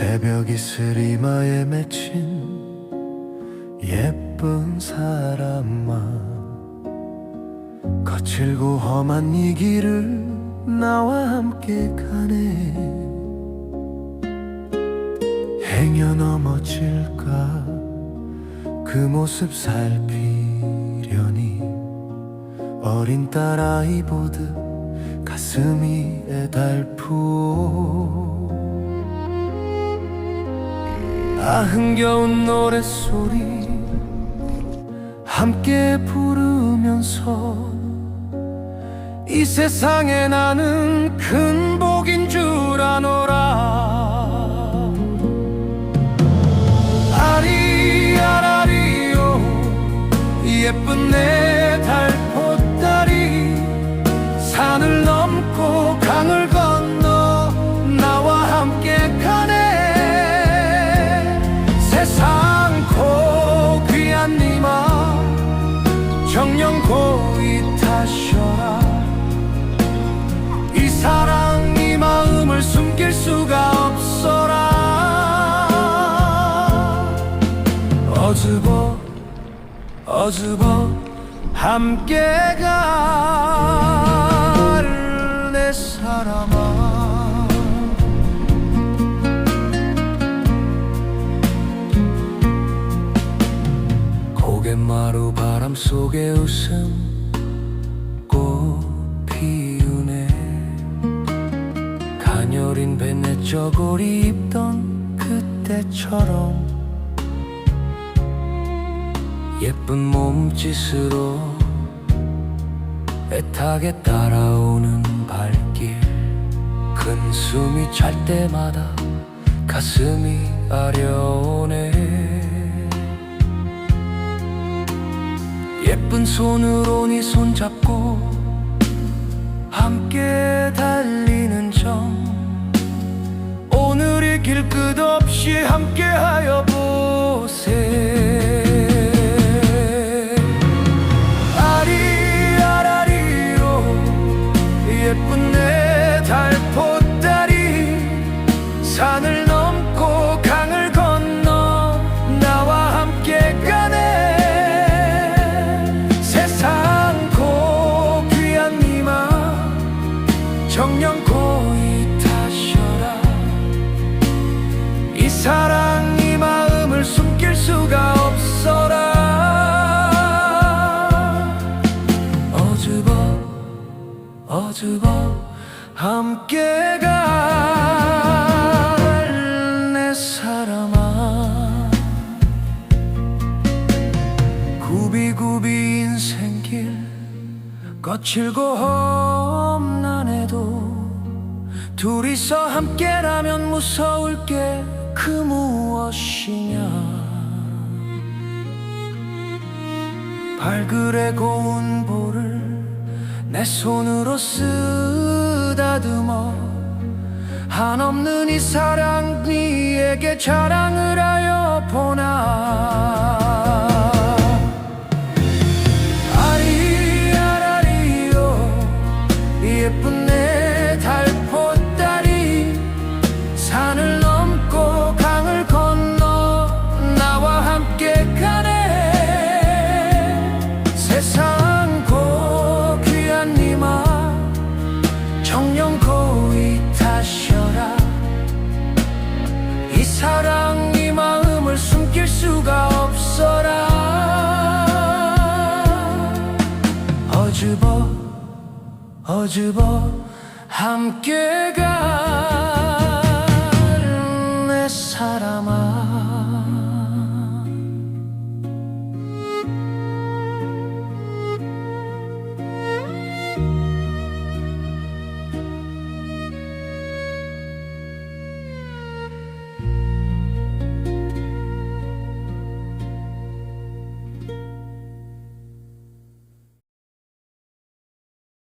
별빛을 이마에 맺힌 예쁜 사람아. 거칠고 험한 이 길을 나와 함께 가네. 행여 넘어질까? 그 모습 살피려니? 어린 딸아이 보듯 가슴이 애달프오 아 흥겨운 노랫소리 함께 부르면서 이 세상에 나는 큰 복인 줄 아노라 어즈버 어즈버 함께 갈내 사람아. 고갯마루 바람 속에 웃음 꽃 피우네. 가녀린 뱃내 저고리 입던 그때처럼 예쁜 몸짓으로 애타게 따라오는 발길. 큰 숨이 찰 때마다 가슴이 아려오네. 예쁜 손으로 네 손잡고 함께 달리는 점. 오늘 이길 끝없이 함께하여 보세 산을 넘고 강을 건너 나와 함께 가네. 세상 고 귀한 니마 정령 고이 타셔라. 이 사랑 이 마음을 숨길 수가 없어라. 어즈버 어즈버 함께 갈 거칠고 험난 해도 둘이서 함께라면 무서울 게 그 무엇이냐. 발그레 고운 볼을 내 손으로 쓰다듬어 한없는 이 사랑 네에게 자랑을 하여 보나 예 어주버 함께 가는 내 사람아.